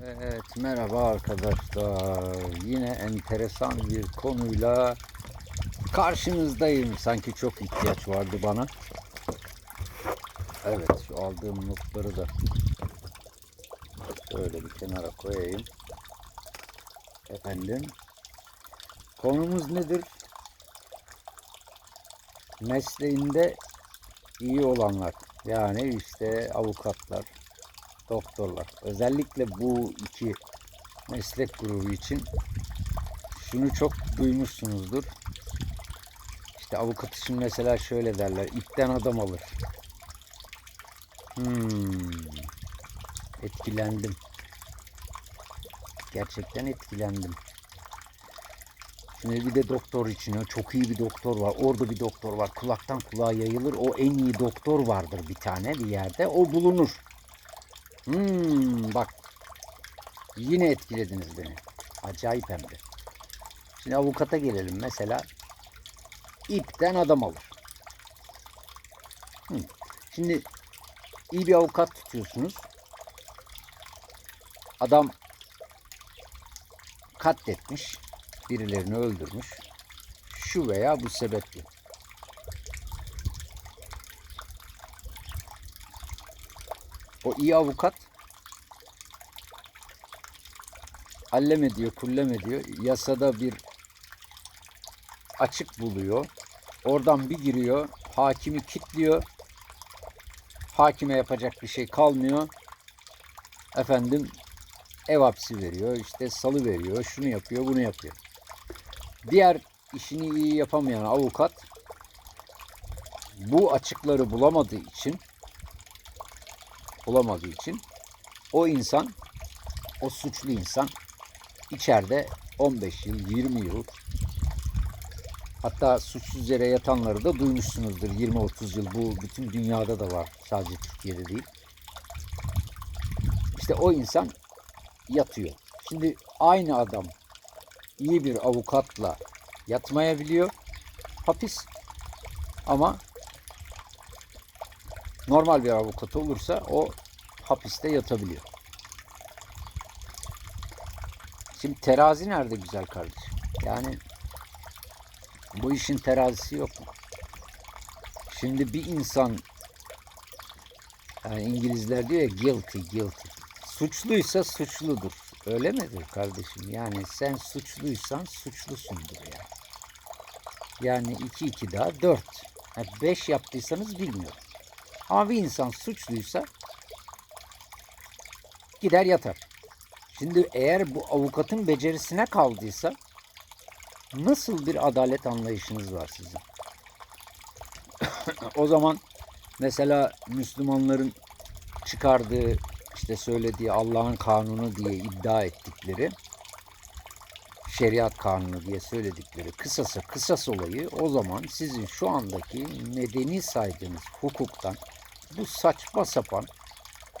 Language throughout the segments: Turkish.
Evet, merhaba arkadaşlar. Yine enteresan bir konuyla karşınızdayım. Sanki çok ihtiyaç vardı bana. Evet, şu aldığım notları da şöyle bir kenara koyayım. Efendim, konumuz nedir? Mesleğinde iyi olanlar. Yani işte avukatlar, doktorlar. Özellikle bu iki meslek grubu için şunu çok duymuşsunuzdur. İşte avukat için mesela şöyle derler. İpten adam alır. Hmm. Etkilendim. Gerçekten etkilendim. Şimdi bir de doktor için çok iyi bir doktor var. Orada bir doktor var. Kulaktan kulağa yayılır. O en iyi doktor vardır bir tane bir yerde. O bulunur. Hmm, bak. Yine etkilediniz beni. Acayip hem de. Şimdi avukata gelelim. Mesela ipten adam alır. Hmm. Şimdi iyi bir avukat tutuyorsunuz. Adam katletmiş. Birilerini öldürmüş. Şu veya bu sebeple. O iyi avukat allem ediyor, kullem ediyor. Yasada bir açık buluyor. Oradan bir giriyor. Hakimi kitliyor. Hakime yapacak bir şey kalmıyor. Efendim ev hapsi veriyor. işte salı veriyor. Şunu yapıyor, bunu yapıyor. Diğer işini iyi yapamayan avukat bu açıkları bulamadığı için bulamadığı için o insan o suçlu insan içeride 15 yıl 20 yıl hatta suçsuz yere yatanları da duymuşsunuzdur. 20-30 yıl bu bütün dünyada da var sadece Türkiye'de değil. İşte o insan yatıyor. Şimdi aynı adam iyi bir avukatla yatmayabiliyor hapis ama normal bir avukat olursa o hapiste yatabiliyor. Şimdi terazi nerede güzel kardeşim? Yani bu işin terazisi yok mu? Şimdi bir insan yani İngilizler diyor ya guilty guilty. Suçluysa suçludur. Öyle midir kardeşim? Yani sen suçluysan suçlusundur ya. Yani 2 2 daha 4. 5 yaptıysanız bilmiyorum. Ama bir insan suçluysa gider yatar. Şimdi eğer bu avukatın becerisine kaldıysa nasıl bir adalet anlayışınız var sizin? o zaman mesela Müslümanların çıkardığı işte söylediği Allah'ın kanunu diye iddia ettikleri şeriat kanunu diye söyledikleri kısasa kısas olayı o zaman sizin şu andaki medeni saydığınız hukuktan bu saçma sapan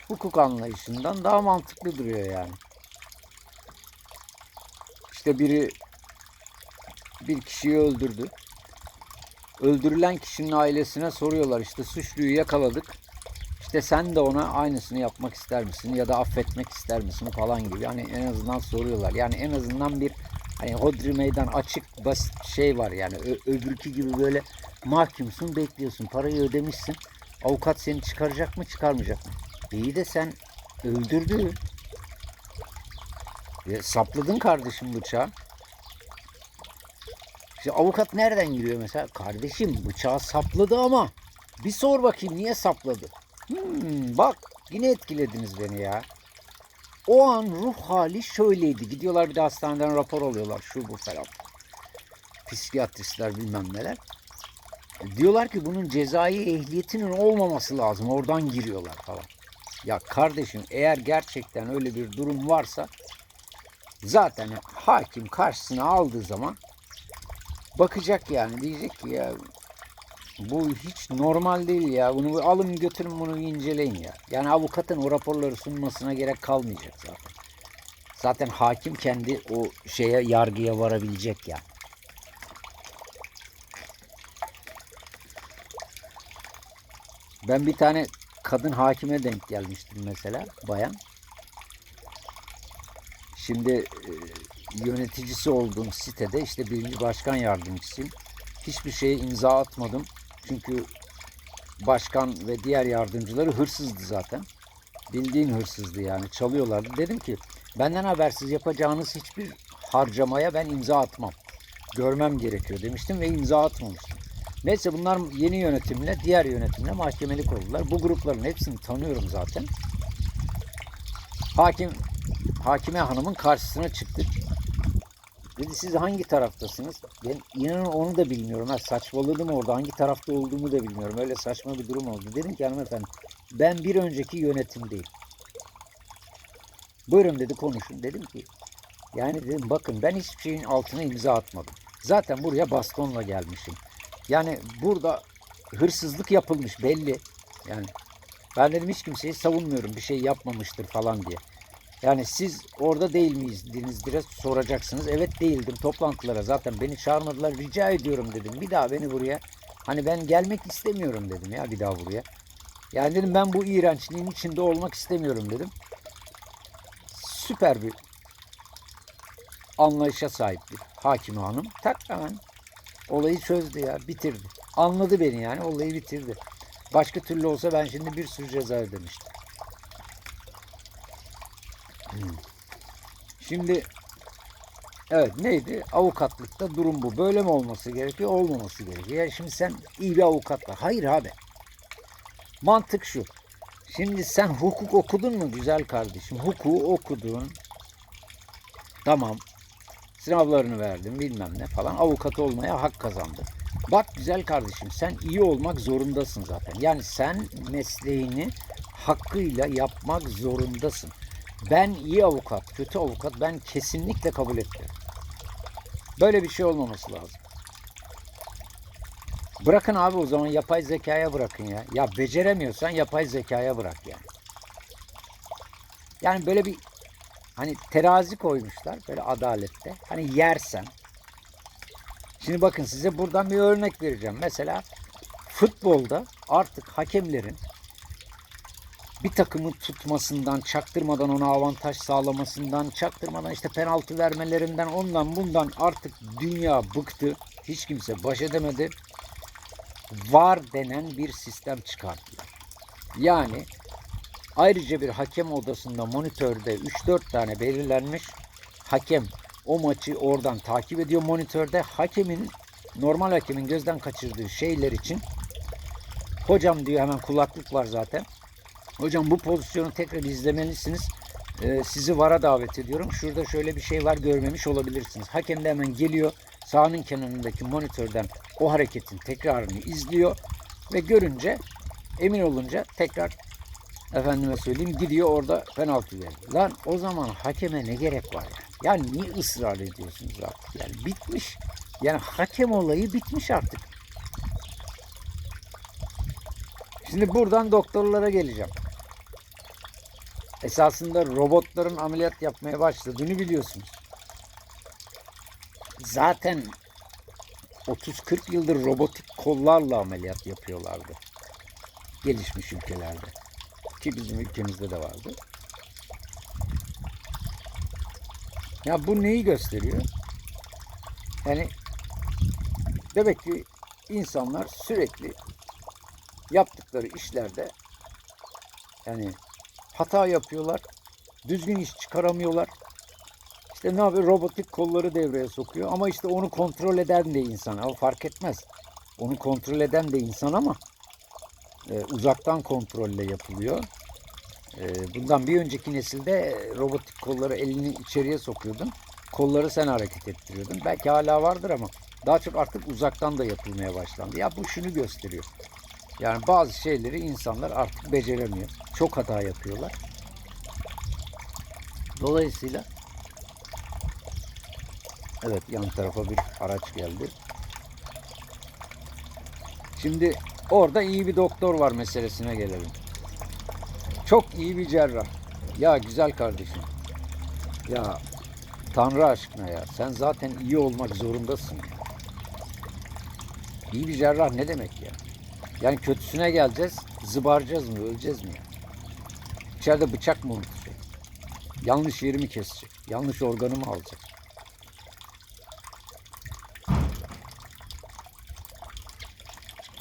hukuk anlayışından daha mantıklı duruyor yani. İşte biri bir kişiyi öldürdü. Öldürülen kişinin ailesine soruyorlar işte suçluyu yakaladık. İşte sen de ona aynısını yapmak ister misin ya da affetmek ister misin falan gibi. Yani en azından soruyorlar. Yani en azından bir hani hodri meydan açık basit şey var yani. Ö- öbürkü gibi böyle mahkumsun bekliyorsun. Parayı ödemişsin. Avukat seni çıkaracak mı çıkarmayacak mı? İyi de sen öldürdün. Ya sapladın kardeşim bıçağı. İşte avukat nereden giriyor mesela? Kardeşim bıçağı sapladı ama bir sor bakayım niye sapladı? Hmm, bak yine etkilediniz beni ya. O an ruh hali şöyleydi. Gidiyorlar bir de hastaneden rapor alıyorlar şu bu falan. Psikiyatristler bilmem neler. Diyorlar ki bunun cezai ehliyetinin olmaması lazım. Oradan giriyorlar falan. Ya kardeşim eğer gerçekten öyle bir durum varsa zaten hakim karşısına aldığı zaman bakacak yani diyecek ki ya bu hiç normal değil ya. Bunu alın götürün bunu inceleyin ya. Yani avukatın o raporları sunmasına gerek kalmayacak zaten. Zaten hakim kendi o şeye yargıya varabilecek ya. Ben bir tane kadın hakime denk gelmiştim mesela bayan. Şimdi e, yöneticisi olduğum sitede işte birinci başkan yardımcısıyım. Hiçbir şeye imza atmadım. Çünkü başkan ve diğer yardımcıları hırsızdı zaten. Bildiğin hırsızdı yani çalıyorlardı. Dedim ki benden habersiz yapacağınız hiçbir harcamaya ben imza atmam. Görmem gerekiyor demiştim ve imza atmamıştım. Neyse bunlar yeni yönetimle, diğer yönetimle mahkemelik oldular. Bu grupların hepsini tanıyorum zaten. Hakim, Hakime Hanım'ın karşısına çıktık. Dedi siz hangi taraftasınız? Ben inanın onu da bilmiyorum. Ha, saçmaladım orada. Hangi tarafta olduğumu da bilmiyorum. Öyle saçma bir durum oldu. Dedim ki hanımefendi ben bir önceki yönetimdeyim. Buyurun dedi konuşun. Dedim ki yani dedim bakın ben hiçbir şeyin altına imza atmadım. Zaten buraya bastonla gelmişim. Yani burada hırsızlık yapılmış belli. Yani ben dedim hiç kimseyi savunmuyorum bir şey yapmamıştır falan diye. Yani siz orada değil miydiniz diye soracaksınız. Evet değildim toplantılara zaten beni çağırmadılar rica ediyorum dedim. Bir daha beni buraya hani ben gelmek istemiyorum dedim ya bir daha buraya. Yani dedim ben bu iğrençliğin içinde olmak istemiyorum dedim. Süper bir anlayışa sahip bir hakim hanım. Tak hemen olayı çözdü ya bitirdi. Anladı beni yani olayı bitirdi. Başka türlü olsa ben şimdi bir sürü ceza ödemiştim. Hmm. Şimdi evet neydi? Avukatlıkta durum bu. Böyle mi olması gerekiyor? Olmaması gerekiyor. Yani şimdi sen iyi bir avukat var. Hayır abi. Mantık şu. Şimdi sen hukuk okudun mu güzel kardeşim? Hukuku okudun. Tamam. Sınavlarını verdin bilmem ne falan. Avukat olmaya hak kazandın. Bak güzel kardeşim sen iyi olmak zorundasın zaten. Yani sen mesleğini hakkıyla yapmak zorundasın. Ben iyi avukat, kötü avukat ben kesinlikle kabul etmiyorum. Böyle bir şey olmaması lazım. Bırakın abi o zaman yapay zekaya bırakın ya. Ya beceremiyorsan yapay zekaya bırak yani. Yani böyle bir hani terazi koymuşlar böyle adalette. Hani yersen. Şimdi bakın size buradan bir örnek vereceğim. Mesela futbolda artık hakemlerin bir takımı tutmasından, çaktırmadan ona avantaj sağlamasından, çaktırmadan işte penaltı vermelerinden, ondan bundan artık dünya bıktı. Hiç kimse baş edemedi. VAR denen bir sistem çıkarttılar. Yani ayrıca bir hakem odasında monitörde 3-4 tane belirlenmiş hakem o maçı oradan takip ediyor monitörde. Hakemin normal hakemin gözden kaçırdığı şeyler için hocam diyor hemen kulaklık var zaten. Hocam bu pozisyonu tekrar izlemelisiniz. Ee, sizi VAR'a davet ediyorum. Şurada şöyle bir şey var görmemiş olabilirsiniz. Hakem de hemen geliyor. Sahanın kenarındaki monitörden o hareketin tekrarını izliyor. Ve görünce emin olunca tekrar efendime söyleyeyim gidiyor orada penaltı veriyor. Lan o zaman hakeme ne gerek var ya? Yani niye ısrar ediyorsunuz artık? Yani bitmiş. Yani hakem olayı bitmiş artık. Şimdi buradan doktorlara geleceğim. Esasında robotların ameliyat yapmaya başladığını biliyorsunuz. Zaten 30-40 yıldır robotik kollarla ameliyat yapıyorlardı. Gelişmiş ülkelerde. Ki bizim ülkemizde de vardı. Ya bu neyi gösteriyor? Yani demek ki insanlar sürekli yaptıkları işlerde yani hata yapıyorlar. Düzgün iş çıkaramıyorlar. İşte ne yapıyor? Robotik kolları devreye sokuyor. Ama işte onu kontrol eden de insan. O fark etmez. Onu kontrol eden de insan ama e, uzaktan kontrolle yapılıyor. E, bundan bir önceki nesilde robotik kolları elini içeriye sokuyordun. Kolları sen hareket ettiriyordun. Belki hala vardır ama daha çok artık uzaktan da yapılmaya başlandı. Ya bu şunu gösteriyor. Yani bazı şeyleri insanlar artık beceremiyor. Çok hata yapıyorlar. Dolayısıyla evet yan tarafa bir araç geldi. Şimdi orada iyi bir doktor var meselesine gelelim. Çok iyi bir cerrah. Ya güzel kardeşim. Ya Tanrı aşkına ya. Sen zaten iyi olmak zorundasın. Ya. İyi bir cerrah ne demek ya? Yani kötüsüne geleceğiz, zıbaracağız mı, öleceğiz mi ya? İçeride bıçak mı unutacak? Yanlış yerimi kesecek. Yanlış organı mı alacak?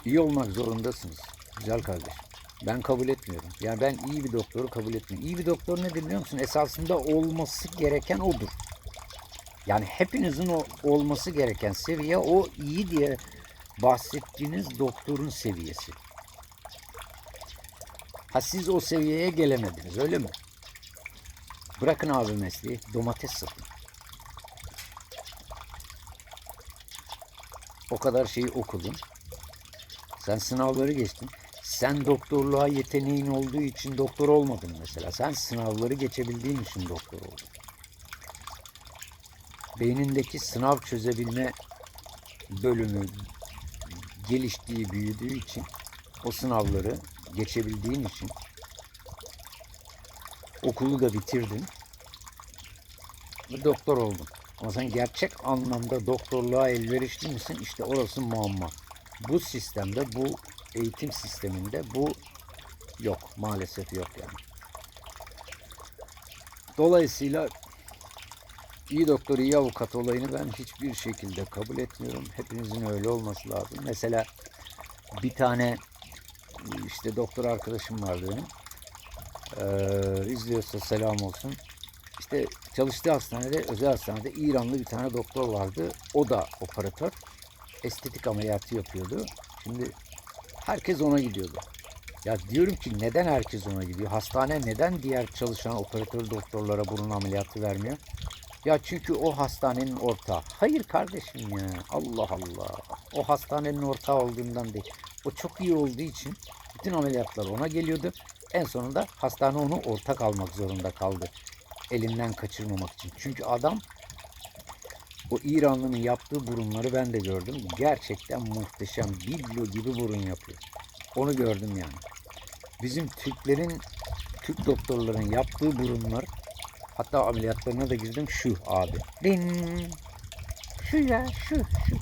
İyi olmak zorundasınız. Güzel kardeşim. Ben kabul etmiyorum. Yani ben iyi bir doktoru kabul etmiyorum. İyi bir doktor nedir biliyor musun? Esasında olması gereken odur. Yani hepinizin o olması gereken seviye o iyi diye bahsettiğiniz doktorun seviyesi. Ha siz o seviyeye gelemediniz öyle mi? Bırakın abi mesleği domates satın. O kadar şeyi okudun. Sen sınavları geçtin. Sen doktorluğa yeteneğin olduğu için doktor olmadın mesela. Sen sınavları geçebildiğin için doktor oldun. Beynindeki sınav çözebilme bölümü geliştiği, büyüdüğü için o sınavları geçebildiğin için okulu da bitirdin ve doktor oldun. Ama sen gerçek anlamda doktorluğa elverişli misin? İşte orası muamma. Bu sistemde, bu eğitim sisteminde bu yok. Maalesef yok yani. Dolayısıyla iyi doktor, iyi avukat olayını ben hiçbir şekilde kabul etmiyorum. Hepinizin öyle olması lazım. Mesela bir tane işte doktor arkadaşım var benim. Ee, izliyorsa selam olsun. İşte çalıştığı hastanede, özel hastanede İranlı bir tane doktor vardı. O da operatör. Estetik ameliyatı yapıyordu. Şimdi herkes ona gidiyordu. Ya diyorum ki neden herkes ona gidiyor? Hastane neden diğer çalışan operatör doktorlara bunun ameliyatı vermiyor? Ya çünkü o hastanenin ortağı. Hayır kardeşim ya. Allah Allah. O hastanenin ortağı olduğundan değil. O çok iyi olduğu için bütün ameliyatlar ona geliyordu. En sonunda hastane onu ortak almak zorunda kaldı. Elinden kaçırmamak için. Çünkü adam o İranlı'nın yaptığı burunları ben de gördüm. Gerçekten muhteşem. Biblo gibi burun yapıyor. Onu gördüm yani. Bizim Türklerin, Türk doktorların yaptığı burunlar hatta ameliyatlarına da girdim şu abi. Din. Şu ya şu şu.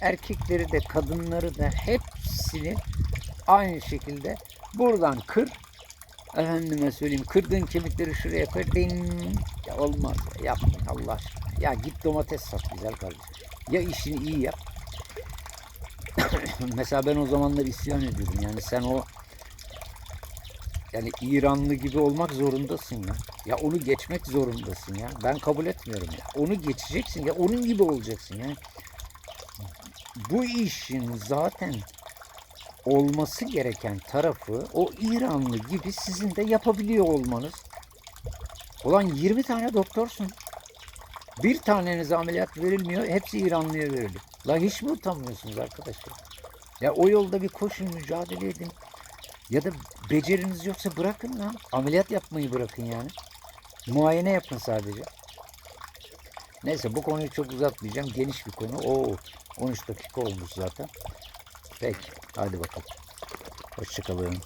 Erkekleri de kadınları da hepsini aynı şekilde buradan kır. Efendime söyleyeyim kırdığın kemikleri şuraya koy. Din. Ya olmaz ya yapmayın Allah aşkına. Ya git domates sat güzel kardeşim. Ya işini iyi yap. Mesela ben o zamanlar isyan ediyordum. Yani sen o yani İranlı gibi olmak zorundasın ya. Ya onu geçmek zorundasın ya. Ben kabul etmiyorum ya. Onu geçeceksin ya. Onun gibi olacaksın ya. Bu işin zaten olması gereken tarafı o İranlı gibi sizin de yapabiliyor olmanız. Ulan 20 tane doktorsun. Bir tanenize ameliyat verilmiyor. Hepsi İranlıya veriliyor. La hiç mi utanmıyorsunuz arkadaşlar? Ya o yolda bir koşun mücadele edin. Ya da beceriniz yoksa bırakın lan. Ameliyat yapmayı bırakın yani. Muayene yapın sadece. Neyse bu konuyu çok uzatmayacağım. Geniş bir konu. Oo 13 dakika olmuş zaten. Peki hadi bakalım. Hoşçakalın.